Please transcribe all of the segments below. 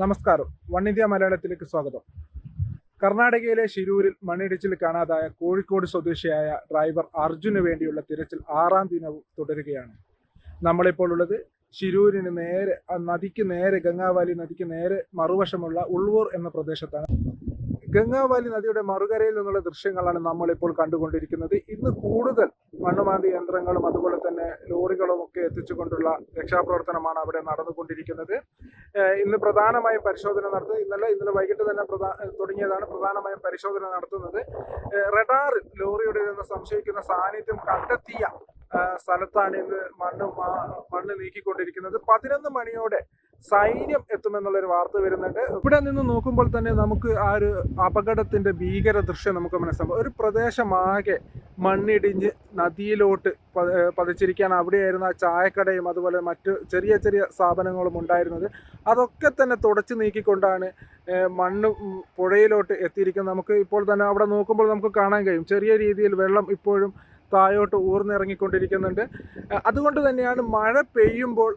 നമസ്കാരം. One India മലയാളത്തിലേക്ക് സ്വാഗതം. കർണാടകയിലെ ശിരൂരിൽ മണ്ണിടിച്ചിൽ കാണാതായ കോഴിക്കോട് സ്വദേശിയായ ഡ്രൈവർ അർജുന് വേണ്ടിയുള്ള തിരച്ചിൽ ആറാം ദിനവും തുടരുകയാണ്. നമ്മളിപ്പോൾ ഉള്ളത് ശിരൂരിന് നേരെ നദിക്ക് നേരെ ഗംഗാവാലി നദിക്ക് നേരെ മറുവശമുള്ള ഉൾവൂർ എന്ന പ്രദേശത്താണ്. ഗംഗാവാലി നദിയുടെ മറുകരയിൽ നിന്നുള്ള ദൃശ്യങ്ങളാണ് നമ്മൾ ഇപ്പോൾ കണ്ടുകൊണ്ടിരിക്കുന്നത്. ഇന്ന് കൂടുതൽ മണ്ണുമാന്തി യന്ത്രങ്ങളും അതുപോലെ തന്നെ ലോറികളും ഒക്കെ എത്തിച്ചുകൊണ്ടുള്ള രക്ഷാപ്രവർത്തനമാണ് അവിടെ നടന്നുകൊണ്ടിരിക്കുന്നത്. ഇന്ന് പ്രധാനമായും പരിശോധന നടത്തുന്നത് ഇന്നലെ ഇന്നലെ വൈകിട്ട് തന്നെ തുടങ്ങിയതാണ് പ്രധാനമായും പരിശോധന നടത്തുന്നത്. റഡാറിൽ ലോറിയുടെ നിന്ന് സംശയിക്കുന്ന സാന്നിധ്യം കണ്ടെത്തിയ സ്ഥലത്താണ് ഇന്ന് മണ്ണ് മണ്ണ് നീക്കിക്കൊണ്ടിരിക്കുന്നത്. പതിനൊന്ന് മണിയോടെ സൈന്യം എത്തുമെന്നുള്ളൊരു വാർത്ത വരുന്നുണ്ട്. ഇവിടെ നിന്ന് നോക്കുമ്പോൾ തന്നെ നമുക്ക് ആ ഒരു അപകടത്തിന്റെ ഭീകര ദൃശ്യം നമുക്ക് മനസ്സിലാവും ഒരു പ്രദേശമാകെ മണ്ണിടിഞ്ഞ് നദിയിലോട്ട് പതിച്ചിരിക്കാൻ അവിടെയായിരുന്ന ആ ചായക്കടയും അതുപോലെ മറ്റു ചെറിയ ചെറിയ സ്ഥാപനങ്ങളും ഉണ്ടായിരുന്നത്. അതൊക്കെ തന്നെ തുടച്ചു നീക്കിക്കൊണ്ടാണ് മണ്ണ് പുഴയിലോട്ട് എത്തിയിരിക്കുന്നത്. നമുക്ക് ഇപ്പോൾ തന്നെ അവിടെ നോക്കുമ്പോൾ നമുക്ക് കാണാൻ കഴിയും. ചെറിയ രീതിയിൽ വെള്ളം ഇപ്പോഴും താഴോട്ട് ഊർന്നിറങ്ങിക്കൊണ്ടിരിക്കുന്നുണ്ട്. അതുകൊണ്ട് തന്നെയാണ് മഴ പെയ്യുമ്പോൾ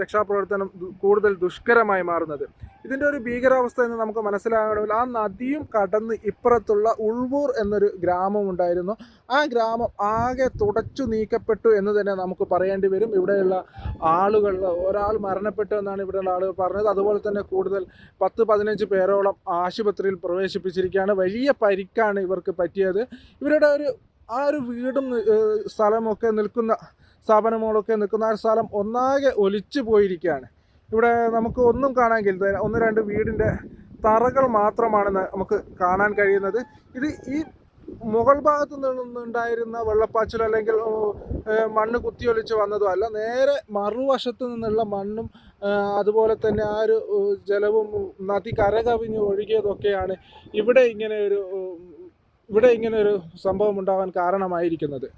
രക്ഷാപ്രവർത്തനം കൂടുതൽ ദുഷ്കരമായി മാറുന്നത്. ഇതിന്റെ ഒരു ഭീകരാവസ്ഥ എന്ന് നമുക്ക് മനസ്സിലാകണമെങ്കിൽ ആ നദിയും കടന്ന് ഇപ്പുറത്തുള്ള ഉൾവൂർ എന്നൊരു ഗ്രാമം ഉണ്ടായിരുന്നു. ആ ഗ്രാമം ആകെ തുടച്ചു നീക്കപ്പെട്ടു എന്ന് തന്നെ നമുക്ക് പറയേണ്ടി വരും. ഇവിടെയുള്ള ആളുകൾ ഒരാൾ മരണപ്പെട്ടു എന്നാണ് ഇവിടെയുള്ള ആളുകൾ പറഞ്ഞത്. അതുപോലെ തന്നെ കൂടുതൽ പത്ത് പതിനഞ്ച് പേരോളം ആശുപത്രിയിൽ പ്രവേശിപ്പിച്ചിരിക്കുകയാണ്. വലിയ പരിക്കാണ് ഇവർക്ക് പറ്റിയത്. ഇവരുടെ ഒരു ആ ഒരു വീടും സ്ഥലമൊക്കെ നിൽക്കുന്ന സ്ഥാപനങ്ങളൊക്കെ നിൽക്കുന്ന ആ സ്ഥലം ഒന്നാകെ ഒലിച്ചു പോയിരിക്കുകയാണ്. ഇവിടെ നമുക്ക് ഒന്നും കാണാൻ കഴിയില്ല ഒന്ന് രണ്ട് വീടിന്റെ തറകൾ മാത്രമാണ് നമുക്ക് കാണാൻ കഴിയുന്നത്. ഇത് ഈ മുകൾ ഭാഗത്ത് നിന്നുണ്ടായിരുന്ന വെള്ളപ്പാച്ചിൽ അല്ലെങ്കിൽ മണ്ണ് കുത്തിയൊലിച്ച് വന്നതും അല്ല നേരെ മറുവശത്ത് നിന്നുള്ള മണ്ണും അതുപോലെ തന്നെ ആ ഒരു ജലവും നദി കരകവിഞ്ഞ് ഒഴുകിയതൊക്കെയാണ് ഇവിടെ ഇങ്ങനെ ഒരു ഇവിടെ ഇങ്ങനെ ഒരു സംഭവം ഉണ്ടാകാൻ കാരണമായിരിക്കുന്നത്.